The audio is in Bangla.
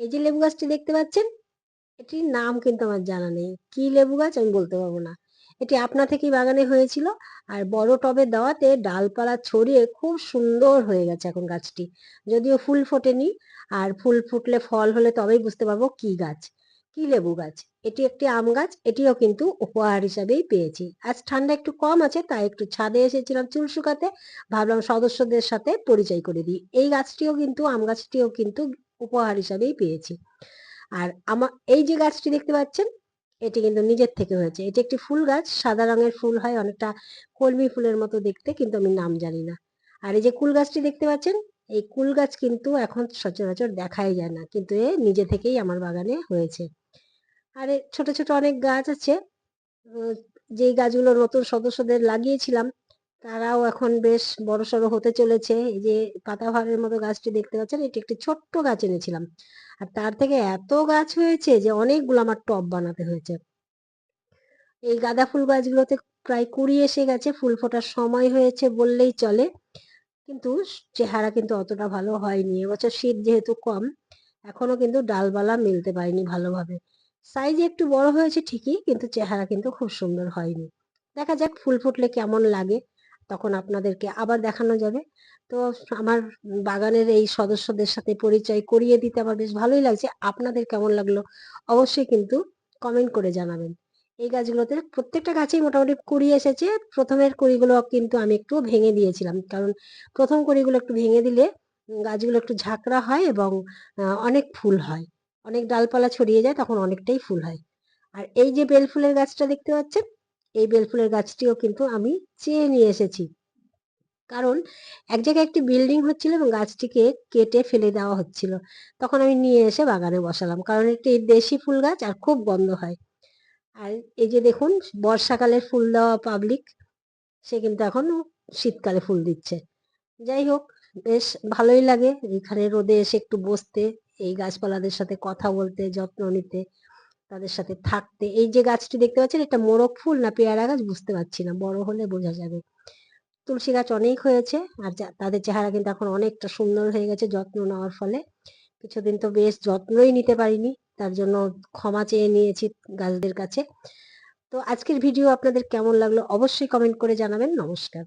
এই যে লেবু গাছটি দেখতে পাচ্ছেন, এটির নাম কিন্তু আমার জানা নেই। কি লেবু গাছ আমি বলতে পারব না। এটি আপনা থেকেই বাগানে হয়েছিল আর বড় টবে দেওয়াতে ডালপালা ছড়িয়ে খুব সুন্দর হয়ে গেছে এখন গাছটি। যদিও ফুল ফোটেনি আর ফুল ফুটলে ফল হলে তবেই বুঝতে পারব কি গাছ, কি লেবু গাছ। এটি একটি আম গাছ, এটিও কিন্তু উপহার হিসাবেই পেয়েছি। আজ ঠান্ডা একটু কম আছে, তাই একটু ছাদে এসেছিলাম চুল শুকাতে। ভাবলাম সদস্যদের সাথে পরিচয় করে দিই। এই গাছটিও কিন্তু, আম গাছটিও কিন্তু উপহার হিসাবেই পেয়েছি। আর আমার এই যে গাছটি দেখতে পাচ্ছেন, এটি কিন্তু নিজের থেকে হয়েছে। এটি একটি ফুল গাছ, সাদা রঙের ফুল হয়, অনেকটা কলমি ফুলের মতো দেখতে, কিন্তু আমি নাম জানি না। আর এই যে কুল গাছটি দেখতে পাচ্ছেন, এই কুল গাছ কিন্তু এখন সচরাচর দেখাই যায় না, কিন্তু এ নিজে থেকেই আমার বাগানে হয়েছে। আর ছোট ছোট অনেক গাছ আছে যেই গাছগুলো নতুন সদস্যদের লাগিয়েছিলাম তারাও এখন বেশ বড়সড় হতে চলেছে। এই যে পাতাবাহারের মতো গাছটি দেখতে পাচ্ছেন, এটি একটি ছোট্ট গাছ এনেছিলাম। আর তার থেকে এত গাছ হয়েছে যে অনেকগুলো আমার টব বানাতে হয়েছে। এই গাঁদা ফুল গাছগুলোতে প্রায় কুড়ি এসে গেছে। ফুল ফোটার সময় হয়েছে বললেই চলে। কিন্তু চেহারা কিন্তু অতটা ভালো হয়নি। এবছর শীত যেহেতু কম, এখনও কিন্তু ডালবালা মিলতে পারেনি ভালোভাবে। সাইজ একটু বড় হয়েছে ঠিকই, কিন্তু চেহারা কিন্তু খুব সুন্দর হয়নি। দেখা যাক ফুল ফুটলে কেমন লাগে। তখন আপনাদেরকে আবার দেখানো যাবে। তো আমার বাগানের এই সদস্যদের সাথে পরিচয় করিয়ে দিতে আমার বেশ ভালোই লাগছে। আপনাদের কেমন লাগল অবশ্যই কিন্তু কমেন্ট করে জানাবেন। এই গাছগুলোতে প্রত্যেকটা গাছেই মোটামুটি কুড়ি এসেছে। প্রথমের কুড়িগুলো কিন্তু আমি একটু ভেঙে দিয়েছিলাম। কারণ প্রথম কুড়িগুলো একটু ভেঙে দিলে গাছগুলো একটু ঝাঁকড়া হয় এবং অনেক ফুল হয়। অনেক ডালপালা ছড়িয়ে যায়, তখন অনেকটাই ফুল হয়। আর এই যে বেল ফুলের গাছটা দেখতে পাচ্ছেন এই বেল ফুলের গাছটিও কিন্তু আমি চেয়ে নিয়ে এসেছি। কারণ এক জায়গায় একটি বিল্ডিং হচ্ছিল এবং গাছটিকে কেটে ফেলে দেওয়া হচ্ছিল। তখন আমি নিয়ে এসে বাগানে বসালাম, কারণ একটি দেশি ফুল গাছ আর খুব গন্ধ হয়। আর এই যে দেখুন, বর্ষাকালে ফুল দেওয়া পাবলিক সে কিন্তু এখন শীতকালে ফুল দিচ্ছে। যাই হোক, বেশ ভালোই লাগে। এখানে রোদে এসে একটু বসতে, এই গাছপালাদের সাথে কথা বলতে, যত্ন নিতে। তাদের সাথে থাকতে। এই যে গাছটি দেখতে পাচ্ছেন, এটা মোরগ ফুল না পেয়ারা গাছ বুঝতে পারছি না, বড় হলে বোঝা যাবে। তুলসী গাছ অনেক হয়েছে, আর তাদের চেহারা কিন্তু এখন অনেকটা সুন্দর হয়ে গেছে যত্ন নেওয়ার ফলে। কিছুদিন তো বেশ যত্নই নিতে পারিনি, তার জন্য ক্ষমা চেয়ে নিয়েছি গাছদের কাছে। তো আজকের ভিডিও আপনাদের কেমন লাগল অবশ্যই কমেন্ট করে জানাবেন। নমস্কার।